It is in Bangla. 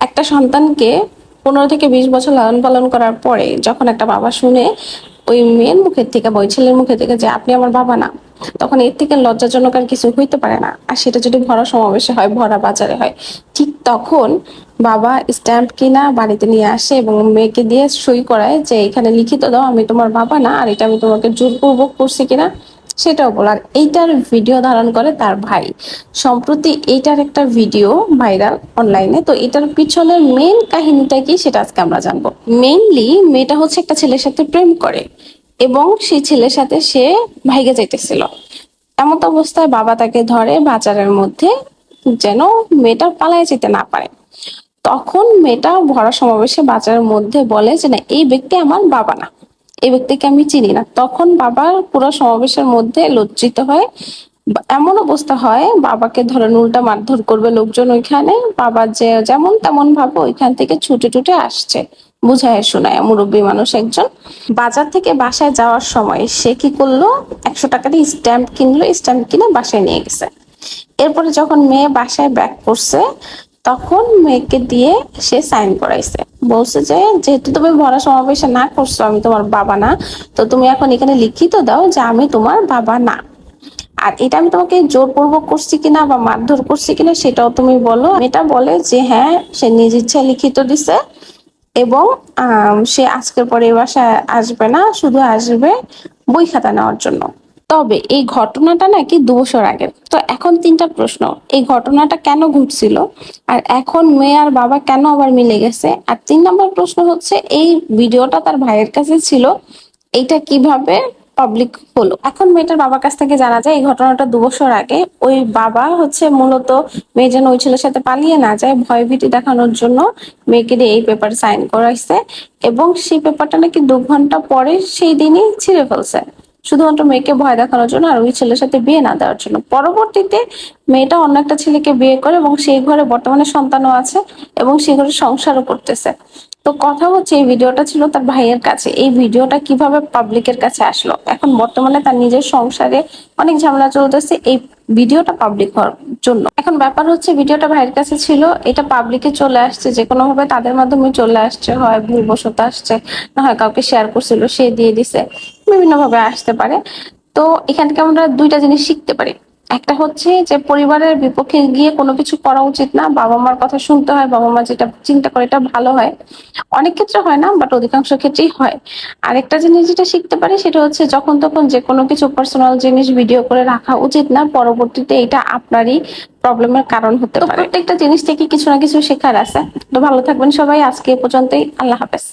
একটা সন্তানকে পনেরো থেকে বিশ বছর লালন পালন করার পরে যখন একটা বাবা শুনে ওই মেয়ের মুখের থেকে বা ওই ছেলের মুখে থেকে যে আপনি আমার বাবা না, তখন এর থেকে লজ্জাজনক আর কিছু হইতে পারে না। আর সেটা যদি ভরা সমাবেশে হয়, ভরা বাজারে হয়, ঠিক তখন বাবা স্ট্যাম্প কিনা বাড়িতে নিয়ে আসে এবং মেয়েকে দিয়ে সই করায় যে এখানে লিখিত দাও, আমি তোমার বাবা না, আর এটা আমি তোমাকে জোরপূর্বক করছি কিনা সেটাও বলার এইটার ভিডিও ধারণ করে তার ভাই। সম্প্রতি এইটার একটা ভিডিও ভাইরাল অনলাইনে তো এটার পিছনের মেন কাহিনীটা কি সেটা আজকে আমরা জানব। মেইনলি মেয়েটা হচ্ছে একটা ছেলের সাথে প্রেম করে এবং সেই ছেলের সাথে সে ভাইগে যাইতেছিল। এমত অবস্থায় বাবা তাকে ধরে বাজারের মধ্যে যেন মেয়েটা পালায় যেতে না পারে। তখন মেয়েটা ভরা সমাবেশে বাজারের মধ্যে বলে যে, না, এই ব্যক্তি আমার বাবা না। এই ব্যক্তিকে আমি চিনি না। তখন বাবার পুরো সমাবেশের মধ্যে লজ্জিত হয়। এমন অবস্থা হয়, বাবাকে ধরেন উল্টা মারধর করবে লোকজন ওইখানে, বাবা যে যেমন তেমন ভাবে ওইখান থেকে ছুটে টুটে আসছে। বুঝায় শোনায় মুরব্বী মানুষ একজন। বাজার থেকে বাসায় যাওয়ার সময় সে কি করল? একশো টাকা দিয়ে স্ট্যাম্প কিনলো, স্ট্যাম্প কিনে বাসায় নিয়ে গেছে। এরপরে যখন মেয়ে বাসায় ব্যাক করছে, তখন মেয়েকে দিয়ে সে সাইন করাইছে। বলছে যে, যেহেতু তুমি ভরা সমাবেশে না করছ, আমি তোমার বাবা না, তো তুমি এখন এখানে লিখিত দাও যে আমি তোমার বাবা না। আর এটা আমি তোমাকে জোরপূর্বক করছি কিনা বা মারধর করছি কিনা, সেটাও তুমি বলো। এটা বলে যে হ্যাঁ সে নিজ ইচ্ছা লিখিত দিছে এবং সে আজকের পরে এই বাসায় আসবে না, শুধু আসবে বই খাতা নেওয়ার জন্য। তবে এই ঘটনাটা নাকি দু বছর আগের। তো এখন তিনটা প্রশ্ন, এই ঘটনাটা কেন ঘটছিল? আর এখন মেয়ে আর বাবা কেন আবার মিলে গেছে? আর তিন নম্বর প্রশ্ন হচ্ছে, এই ভিডিওটা তার ভাইয়ের কাছে ছিল এটা কীভাবে পাবলিক হলো? এখন মেয়েটার বাবার কাছ থেকে জানা যায়, এই ঘটনাটা দু বছর আগে, ওই বাবা হচ্ছে মূলত মেয়ে যেন ওই ছেলের সাথে পালিয়ে না যায়, ভয়ভীতি দেখানোর জন্য মেয়েকে দিয়ে এই পেপার সাইন করাইছে এবং সেই পেপারটা নাকি দু ঘণ্টা পরে সেই দিনই ছিঁড়ে ফেলছে। শুধুমাত্র মেয়েকে ভয় দেখানোর জন্য আর ওই ছেলের সাথে বিয়ে না দেওয়ার জন্য। পরবর্তীতে মেয়েটা অন্য একটা ছেলেকে বিয়ে করে এবং সেই ঘরে বর্তমানে সন্তানও আছে এবং সেই ঘরে সংসারও করতেছে। তো কথা হচ্ছে, এই ভিডিওটা ছিল তার ভাইয়ের কাছে। এই ভিডিওটা কীভাবে পাবলিকের কাছে আসলো? এখন বর্তমানে তার নিজের সংসারে অনেক ঝামেলা চলতেছে, এই ভিডিওটা পাবলিক হওয়ার জন্য। এখন ব্যাপার হচ্ছে, ভিডিওটা ভাইয়ের কাছে ছিল, এটা পাবলিকে চলে আসছে, যে কোনো ভাবে তাদের মাধ্যমে চলে আসছে, হয় ভুলবশত আসছে, না হয় কাউকে শেয়ার করছিল, সে দিয়ে দিছে বিভিন্ন ভাবে আসতে পারে। তো এখান থেকে আমরা দুইটা জিনিস শিখতে পারি। একটা হচ্ছে যে পরিবারের বিপক্ষে গিয়ে কোনো কিছু করা উচিত না বাবা মার কথা শুনতে হয় বাবা মা যেটা চিন্তা করে এটা ভালো হয়। অনেক ক্ষেত্রে হয় না বাট অধিকাংশ ক্ষেত্রেই হয়। আরেকটা জিনিস যেটা শিখতে পারি সেটা হচ্ছে যখন তখন যে কোনো কিছু পার্সোনাল জিনিস ভিডিও করে রাখা উচিত না পরবর্তীতে এটা আপনারই প্রবলেমের কারণ হতে পারে। প্রত্যেকটা জিনিস থেকে কিছু না কিছু শেখার আছে। তো ভালো থাকবেন সবাই আজকে এ পর্যন্তই। আল্লাহ হাফেজ।